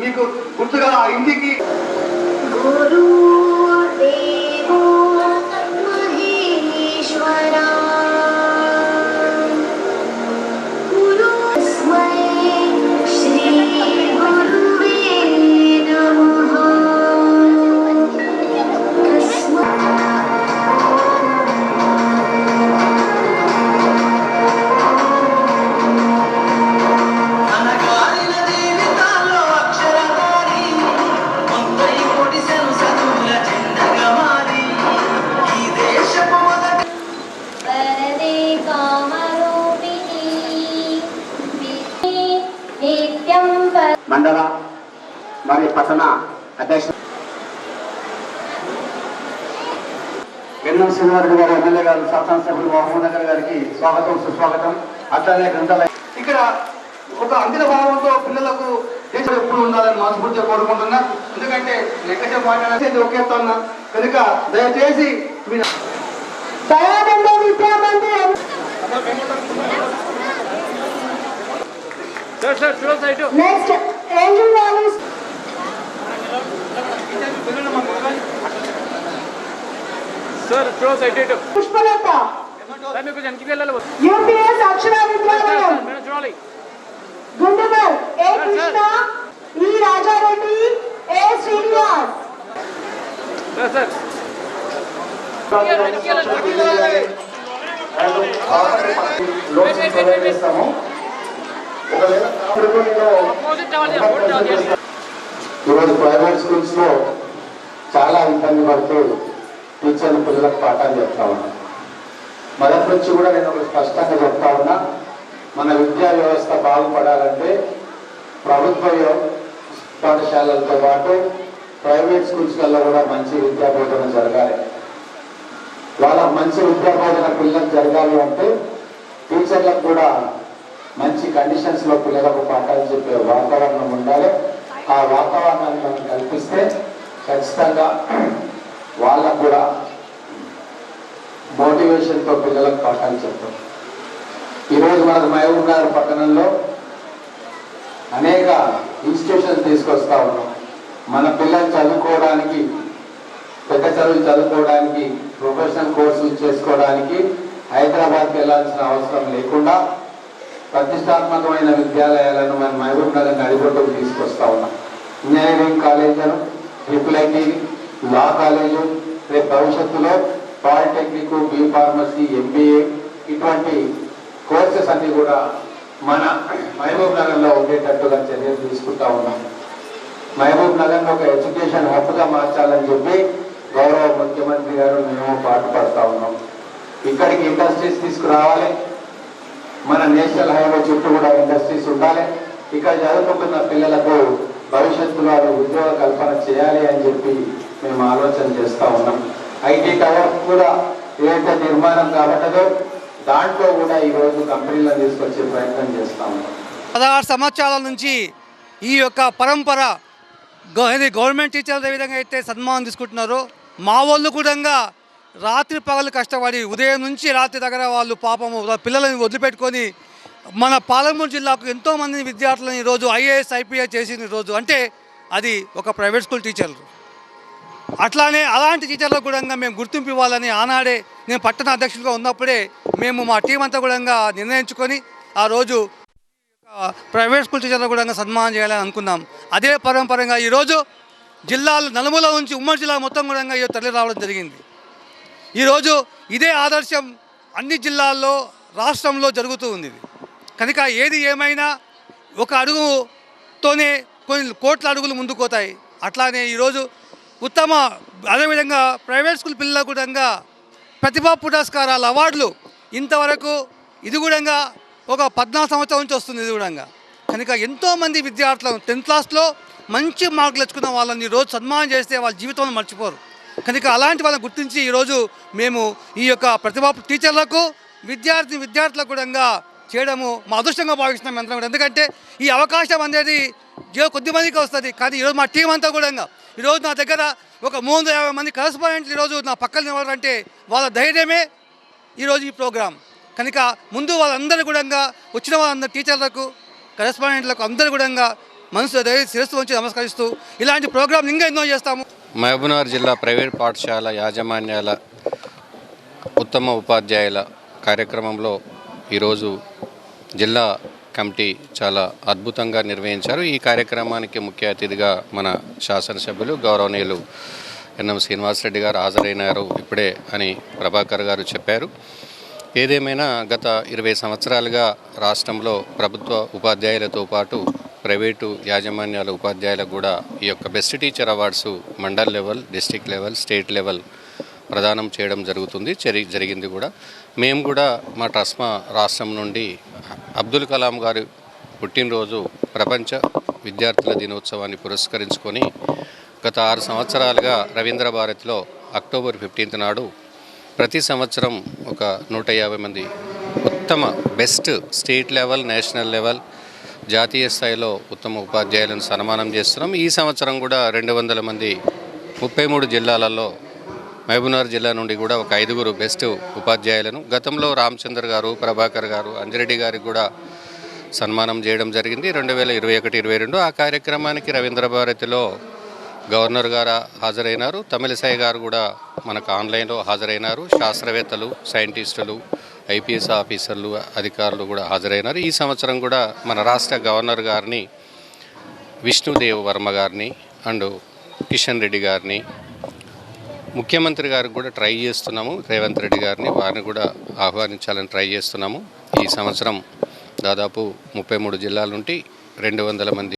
మీకు గుర్తుగా ఆ ఇంటికి మండల మరియు పట్టణ అధ్యక్ష ఎన్ఎం శ్రీనివారెడ్డి గారు ఎమ్మెల్యే గారు శాసనసభ్యులు మహమ్మద్ నగర్ గారికి స్వాగతం సుస్వాగతం. అట్లానే గ్రంథాలయం. ఇక్కడ ఒక అంకిత భావంతో పిల్లలకు దేశం ఎప్పుడు ఉండాలని మనస్ఫూర్తిగా కోరుకుంటున్నా. ఎందుకంటే లెక్కసేపు మాట్లాడేది ఒకే ఉన్నా కనుక దయచేసి values sir close arranging values. Sir, close editor. Pushpalata. Sir, मेरे को जानकी के लाल बोल. UPS अक्षरा विद्यालय. मेरा चुनाली. गुंडबल A Krishna E Raja Reddy A Srinivas. Sir, sir. Lok Sabha ఈరోజు ప్రైవేట్ స్కూల్స్లో చాలా ఇబ్బంది పడుతూ టీచర్లు పిల్లలకు పాఠాలు చెప్తా ఉన్నా. మొదటి నుంచి కూడా నేను ఒక స్పష్టంగా చెప్తా ఉన్నా. మన విద్యా వ్యవస్థ బాగుపడాలంటే ప్రభుత్వ పాఠశాలలతో పాటు ప్రైవేట్ స్కూల్స్లలో కూడా మంచి విద్యా బోధన జరగాలి. వాళ్ళ మంచి విద్యా బోధన పిల్లలకు జరగాలి అంటే టీచర్లకు కూడా మంచి కండిషన్స్లో పిల్లలకు పాఠాలు చెప్పే వాతావరణం ఉండాలి. ఆ వాతావరణాన్ని మనం కల్పిస్తే ఖచ్చితంగా వాళ్ళకు కూడా మోటివేషన్తో పిల్లలకు పాఠాలు చెప్తాం. ఈరోజు మనకు మహబూబ్ నగర్ పట్టణంలో అనేక ఇన్స్టిట్యూషన్స్ తీసుకొస్తా ఉన్నాం. మన పిల్లలు చదువుకోవడానికి పెద్ద చదువులు చదువుకోవడానికి ప్రొఫెషనల్ కోర్సులు చేసుకోవడానికి హైదరాబాద్కి వెళ్ళాల్సిన అవసరం లేకుండా ప్రతిష్టాత్మకమైన విద్యాలయాలను మన మహబూబ్ నగర్ నడిబొట్టుకు తీసుకొస్తా ఉన్నాం. ఇంజనీరింగ్ కాలేజీలను ట్రిపుల్ ఐటీ లా కాలేజు రేపు భవిష్యత్తులో పాలిటెక్నిక్ బి ఫార్మసీ ఎంబీఏ ఇటువంటి కోర్సెస్ అన్ని కూడా మన మహబూబ్ నగర్లో ఉండేటట్టుగా చర్యలు తీసుకుంటా ఉన్నాం. మహబూబ్ నగర్ను ఒక ఎడ్యుకేషన్ హబ్గా మార్చాలని చెప్పి గౌరవ ముఖ్యమంత్రి గారు మేము పాటుపడతా ఉన్నాం. ఇక్కడికి ఇండస్ట్రీస్ తీసుకురావాలి. మన నేషనల్ హైవే చుట్టూ కూడా ఇండస్ట్రీస్ ఉండాలి. ఇక్కడ చదువుకుంటున్న పిల్లలకు భవిష్యత్తులో ఉద్యోగ కల్పన చేయాలి అని చెప్పి మేము ఆలోచన చేస్తూ ఉన్నాం. ఐటీ టవర్ కూడా ఏదైతే నిర్మాణం కాబట్టదో దాంట్లో కూడా ఈ రోజు కంపెనీలను తీసుకొచ్చే ప్రయత్నం చేస్తూ ఉన్నాం. పదహారు సంవత్సరాల నుంచి ఈ యొక్క పరంపర ఇది గవర్నమెంట్ టీచర్లు ఏ విధంగా అయితే సన్మానం తీసుకుంటున్నారో మా వాళ్ళు కూడా రాత్రి పగలు కష్టపడి ఉదయం నుంచి రాత్రి దగ్గర వాళ్ళు పాపము పిల్లలని వదిలిపెట్టుకొని మన పాలమూరు జిల్లాకు ఎంతోమంది విద్యార్థులను ఈరోజు ఐఏఎస్ ఐపీఎస్ చేసిన రోజు అంటే అది ఒక ప్రైవేట్ స్కూల్ టీచర్లు అట్లానే అలాంటి టీచర్లకు కూడా మేము గుర్తింపు ఇవ్వాలని ఆనాడే నేను పట్టణ అధ్యక్షులుగా ఉన్నప్పుడే మేము మా టీం అంతా కూడా నిర్ణయించుకొని ఆ రోజు ప్రైవేట్ స్కూల్ టీచర్లకు కూడా సన్మానం చేయాలని అనుకున్నాం. అదే పరంపరంగా ఈరోజు జిల్లాలు నలుమూల నుంచి ఉమ్మడి జిల్లా మొత్తం కూడా ఈ తరలి రావడం జరిగింది. ఈరోజు ఇదే ఆదర్శం అన్ని జిల్లాల్లో రాష్ట్రంలో జరుగుతూ ఉంది కనుక ఏది ఏమైనా ఒక అడుగుతోనే కొన్ని కోట్ల అడుగులు ముందుకుపోతాయి అట్లానే ఈరోజు ఉత్తమ అదేవిధంగా ప్రైవేట్ స్కూల్ పిల్లలకు కూడా ప్రతిభా పురస్కారాల అవార్డులు ఇంతవరకు ఇది కూడా ఒక పద్నాలుగు సంవత్సరం నుంచి వస్తుంది ఇది కూడా కనుక ఎంతోమంది విద్యార్థులను టెన్త్ క్లాస్లో మంచి మార్కులు తెచ్చుకున్న వాళ్ళని ఈరోజు సన్మానం చేస్తే వాళ్ళ జీవితంలో మర్చిపోరు. కనుక అలాంటి వాళ్ళని గుర్తించి ఈరోజు మేము ఈ యొక్క ప్రతిభా టీచర్లకు విద్యార్థి విద్యార్థులకు కూడా చేయడము మా అదృష్టంగా భావిస్తున్నాం మేము అందరం కూడా. ఎందుకంటే ఈ అవకాశం అనేది జీవో కొద్ది మందికి వస్తుంది కానీ ఈరోజు మా టీం అంతా కూడా ఈరోజు నా దగ్గర ఒక మూడు యాభై మంది కరస్పాండెంట్లు ఈరోజు నా పక్కన నిలవాలంటే వాళ్ళ ధైర్యమే ఈరోజు ఈ ప్రోగ్రాం. కనుక ముందు వాళ్ళందరూ కూడా వచ్చిన వాళ్ళందరూ టీచర్లకు కరెస్పాండెంట్లకు అందరూ కూడా మనసు ధైర్య శిరస్సు ఉంచి నమస్కరిస్తూ ఇలాంటి ప్రోగ్రాం ఇంకా ఎన్నో చేస్తాము. మహబూబ్నగర్ జిల్లా ప్రైవేట్ పాఠశాల యాజమాన్యాల ఉత్తమ ఉపాధ్యాయుల కార్యక్రమంలో ఈరోజు జిల్లా కమిటీ చాలా అద్భుతంగా నిర్వహించారు. ఈ కార్యక్రమానికి ముఖ్య అతిథిగా మన శాసనసభ్యులు గౌరవనీయులు ఎన్ఎం శ్రీనివాసరెడ్డి గారు హాజరైనారు ఇప్పుడే అని ప్రభాకర్ గారు చెప్పారు. ఏదేమైనా గత ఇరవై సంవత్సరాలుగా రాష్ట్రంలో ప్రభుత్వ ఉపాధ్యాయులతో పాటు ప్రైవేటు యాజమాన్యాల ఉపాధ్యాయులకు కూడా ఈ యొక్క best teacher awards mandal level district level state level ప్రదానం చేయడం జరుగుతుంది జరి జరిగింది కూడా. మేము కూడా మా ట్రస్మా రాష్ట్రం నుండి అబ్దుల్ కలాం గారి పుట్టినరోజు ప్రపంచ విద్యార్థుల దినోత్సవాన్ని పురస్కరించుకొని గత ఆరు సంవత్సరాలుగా రవీంద్ర భారతిలో అక్టోబర్ ఫిఫ్టీన్త్ నాడు ప్రతి సంవత్సరం ఒక నూట యాభై మంది ఉత్తమ best state level national level జాతీయ స్థాయిలో ఉత్తమ ఉపాధ్యాయులను సన్మానం చేస్తున్నాం. ఈ సంవత్సరం కూడా రెండు వందల మంది ముప్పై మూడు జిల్లాలలో మహబూబ్నగర్ జిల్లా నుండి కూడా ఒక ఐదుగురు బెస్ట్ ఉపాధ్యాయులను గతంలో రామచంద్ర గారు ప్రభాకర్ గారు అంజిరెడ్డి గారికి కూడా సన్మానం చేయడం జరిగింది. రెండు వేల ఇరవై ఒకటి ఇరవై రెండు ఆ కార్యక్రమానికి రవీంద్ర భారతిలో గవర్నర్ గారు హాజరైనారు. తమిళసాయి గారు కూడా మనకు ఆన్లైన్లో హాజరైనారు. శాస్త్రవేత్తలు సైంటిస్టులు ఐపీఎస్ ఆఫీసర్లు అధికారులు కూడా హాజరైనారు. ఈ సంవత్సరం కూడా మన రాష్ట్ర గవర్నర్ గారిని విష్ణుదేవ్ వర్మ గారిని అండ్ కిషన్ రెడ్డి గారిని ముఖ్యమంత్రి గారికి కూడా ట్రై చేస్తున్నాము. రేవంత్ రెడ్డి గారిని వారిని కూడా ఆహ్వానించాలని ట్రై చేస్తున్నాము. ఈ సంవత్సరం దాదాపు ముప్పై మూడు జిల్లాల నుండి రెండు వందల మంది